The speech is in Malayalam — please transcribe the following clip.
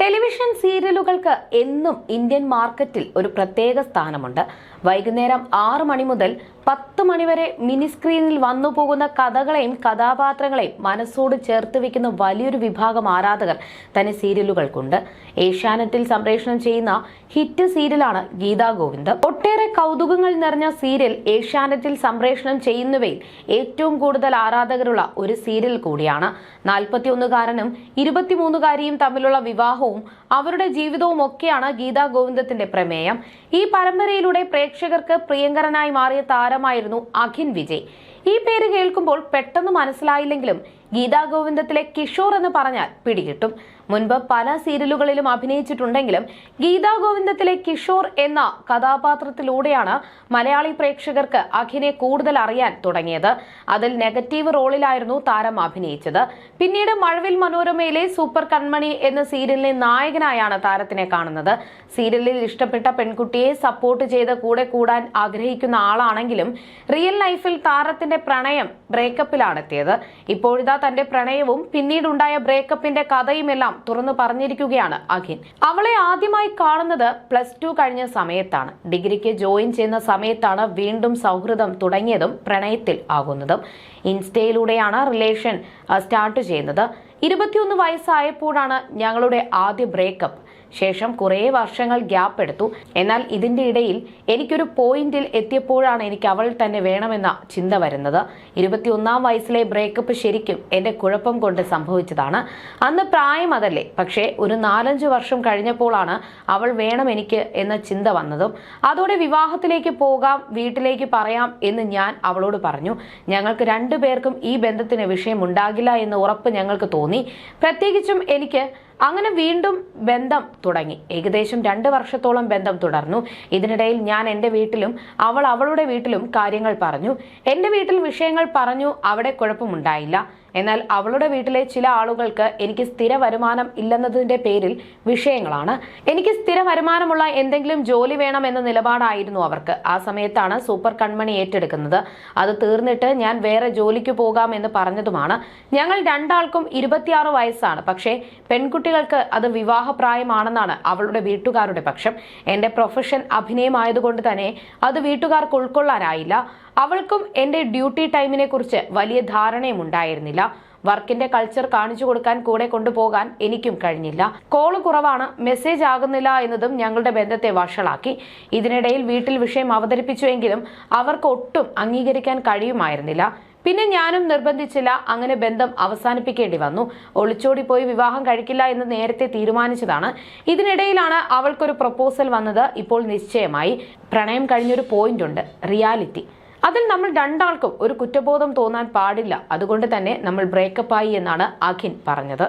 ടെലിവിഷൻ സീരിയലുകൾക്ക് എന്നും ഇന്ത്യൻ മാർക്കറ്റിൽ ഒരു പ്രത്യേക സ്ഥാനമുണ്ട്. വൈകുന്നേരം ആറു മണി മുതൽ പത്ത് മണിവരെ മിനി സ്ക്രീനിൽ വന്നു പോകുന്ന കഥകളെയും കഥാപാത്രങ്ങളെയും മനസ്സോട് ചേർത്ത് വെക്കുന്ന വലിയൊരു വിഭാഗം ആരാധകർ തന്നെ സീരിയലുകൾക്കുണ്ട്. ഏഷ്യാനെറ്റിൽ സംപ്രേഷണം ചെയ്യുന്ന ഹിറ്റ് സീരിയലാണ് ഗീതാ ഗോവിന്ദ്. ഒട്ടേറെ കൗതുകങ്ങൾ നിറഞ്ഞ സീരിയൽ ഏഷ്യാനെറ്റിൽ സംപ്രേഷണം ചെയ്യുന്നവയിൽ ഏറ്റവും കൂടുതൽ ആരാധകരുള്ള ഒരു സീരിയൽ കൂടിയാണ്. നാൽപ്പത്തിയൊന്നുകാരനും ഇരുപത്തിമൂന്നുകാരിയും തമ്മിലുള്ള വിവാഹവും അവരുടെ ജീവിതവും ഒക്കെയാണ് ഗീതാ ഗോവിന്ദത്തിന്റെ പ്രമേയം. ഈ പരമ്പരയിലൂടെ പ്രേക്ഷകർക്ക് പ്രിയങ്കരനായി മാറിയ താരമായിരുന്നു അഖിൻ വിജയ്. ഈ പേര് കേൾക്കുമ്പോൾ പെട്ടെന്ന് മനസ്സിലായില്ലെങ്കിലും ഗീതാ ഗോവിന്ദത്തിലെ കിഷോർ എന്ന് പറഞ്ഞാൽ പിടികിട്ടും. മുൻപ് പല സീരിയലുകളിലും അഭിനയിച്ചിട്ടുണ്ടെങ്കിലും ഗീതാ ഗോവിന്ദത്തിലെ കിഷോർ എന്ന കഥാപാത്രത്തിലൂടെയാണ് മലയാളി പ്രേക്ഷകർക്ക് അഖിനെ കൂടുതൽ അറിയാൻ തുടങ്ങിയത്. അതിൽ നെഗറ്റീവ് റോളിലായിരുന്നു താരം അഭിനയിച്ചത്. പിന്നീട് മഴവിൽ മനോരമയിലെ സൂപ്പർ കൺമണി എന്ന സീരിയലിലെ നായകനായാണ് താരത്തിനെ കാണുന്നത്. സീരിയലിൽ ഇഷ്ടപ്പെട്ട പെൺകുട്ടിയെ സപ്പോർട്ട് ചെയ്ത് കൂടെ കൂടാൻ ആഗ്രഹിക്കുന്ന ആളാണെങ്കിലും റിയൽ ലൈഫിൽ താരത്തിന്റെ പ്രണയം ബ്രേക്കപ്പിലാണ് എത്തിയത് ഇപ്പോഴിതാ തന്റെ പ്രണയവും പിന്നീടുണ്ടായ ബ്രേക്കപ്പിന്റെ കഥയുമെല്ലാം തുറന്നു പറഞ്ഞിരിക്കുകയാണ് അഖിൻ. അവളെ ആദ്യമായി കാണുന്നത് പ്ലസ് ടു കഴിഞ്ഞ സമയത്താണ്. ഡിഗ്രിക്ക് ജോയിൻ ചെയ്യുന്ന സമയത്താണ് വീണ്ടും സൗഹൃദം തുടങ്ങിയതും പ്രണയത്തിൽ ആകുന്നതും. ഇൻസ്റ്റയിലൂടെയാണ് റിലേഷൻ സ്റ്റാർട്ട് ചെയ്യുന്നത്. ഇരുപത്തിയൊന്ന് വയസ്സായപ്പോഴാണ് ഞങ്ങളുടെ ആദ്യ ബ്രേക്കപ്പ്. ശേഷം കുറേ വർഷങ്ങൾ ഗ്യാപ്പ് എടുത്തു. എന്നാൽ ഇതിന്റെ ഇടയിൽ എനിക്കൊരു പോയിന്റിൽ എത്തിയപ്പോഴാണ് എനിക്ക് അവൾ തന്നെ വേണമെന്ന ചിന്ത വരുന്നത്. ഇരുപത്തിയൊന്നാം വയസ്സിലെ ബ്രേക്കപ്പ് ശരിക്കും എന്റെ കുഴപ്പം കൊണ്ട് സംഭവിച്ചതാണ്. അന്ന് പ്രായം അതല്ലേ പക്ഷേ ഒരു നാലഞ്ച് വർഷം കഴിഞ്ഞപ്പോഴാണ് അവൾ വേണം എനിക്ക് എന്ന ചിന്ത വന്നതും. അതോടെ വിവാഹത്തിലേക്ക് പോകാം വീട്ടിലേക്ക് പറയാം എന്ന് ഞാൻ അവളോട് പറഞ്ഞു. ഞങ്ങൾക്ക് രണ്ടുപേർക്കും ഈ ബന്ധത്തിന് വിഷയമുണ്ടാകില്ല എന്ന് ഉറപ്പ് ഞങ്ങൾക്ക് തോന്നി. പ്രത്യേകിച്ചും എനിക്ക് അങ്ങനെ വീണ്ടും ബന്ധം തുടങ്ങി. ഏകദേശം രണ്ട് വർഷത്തോളം ബന്ധം തുടർന്നു. ഇതിനിടയിൽ ഞാൻ എന്റെ വീട്ടിലും അവൾ അവളുടെ വീട്ടിലും കാര്യങ്ങൾ പറഞ്ഞു. എന്റെ വീട്ടിൽ വിഷയങ്ങൾ പറഞ്ഞു അവിടെ കുഴപ്പമുണ്ടായില്ല. എന്നാൽ അവളുടെ വീട്ടിലെ ചില ആളുകൾക്ക് എനിക്ക് സ്ഥിര വരുമാനം ഇല്ലെന്നതിന്റെ പേരിൽ വിഷയങ്ങളാണ്. എനിക്ക് സ്ഥിര വരുമാനമുള്ള എന്തെങ്കിലും ജോലി വേണം എന്ന നിലപാടായിരുന്നു അവർക്ക്. ആ സമയത്താണ് സൂപ്പർ കൺമണി ഏറ്റെടുക്കുന്നത്. അത് തീർന്നിട്ട് ഞാൻ വേറെ ജോലിക്ക് പോകാം എന്ന് പറഞ്ഞതുമാണ്. ഞങ്ങൾ രണ്ടാൾക്കും ഇരുപത്തിയാറ് വയസ്സാണ്. പക്ഷേ പെൺകുട്ടികൾക്ക് അത് വിവാഹപ്രായമാണെന്നാണ് അവളുടെ വീട്ടുകാരുടെ പക്ഷം. എന്റെ പ്രൊഫഷൻ അഭിനയമായതുകൊണ്ട് തന്നെ അത് വീട്ടുകാർക്ക് ഉൾക്കൊള്ളാനായില്ല. അവൾക്കും എന്റെ ഡ്യൂട്ടി ടൈമിനെ കുറിച്ച് വലിയ ധാരണയും ഉണ്ടായിരുന്നില്ല. വർക്കിന്റെ കൾച്ചർ കാണിച്ചു കൊടുക്കാൻ കൂടെ കൊണ്ടുപോകാൻ എനിക്കും കഴിഞ്ഞില്ല. കോൾ കുറവാണ് മെസ്സേജ് ആകുന്നില്ല എന്നതും ഞങ്ങളുടെ ബന്ധത്തെ വഷളാക്കി. ഇതിനിടയിൽ വീട്ടിൽ വിഷയം അവതരിപ്പിച്ചുവെങ്കിലും അവർക്ക് ഒട്ടും അംഗീകരിക്കാൻ കഴിയുമായിരുന്നില്ല. പിന്നെ ഞാനും നിർബന്ധിച്ചില്ല. അങ്ങനെ ബന്ധം അവസാനിപ്പിക്കേണ്ടി വന്നു. ഒളിച്ചോടി പോയി വിവാഹം കഴിക്കില്ല എന്ന് നേരത്തെ തീരുമാനിച്ചതാണ്. ഇതിനിടയിലാണ് അവൾക്കൊരു പ്രപ്പോസൽ വന്നത്. ഇപ്പോൾ നിശ്ചയമായി. പ്രണയം കഴിഞ്ഞൊരു പോയിന്റ് ഉണ്ട്. റിയാലിറ്റി അതിൽ നമ്മൾ രണ്ടാൾക്കും ഒരു കുറ്റബോധം തോന്നാൻ പാടില്ല. അതുകൊണ്ട് തന്നെ നമ്മൾ ബ്രേക്കപ്പായി എന്നാണ് അഖിൻ പറഞ്ഞത്.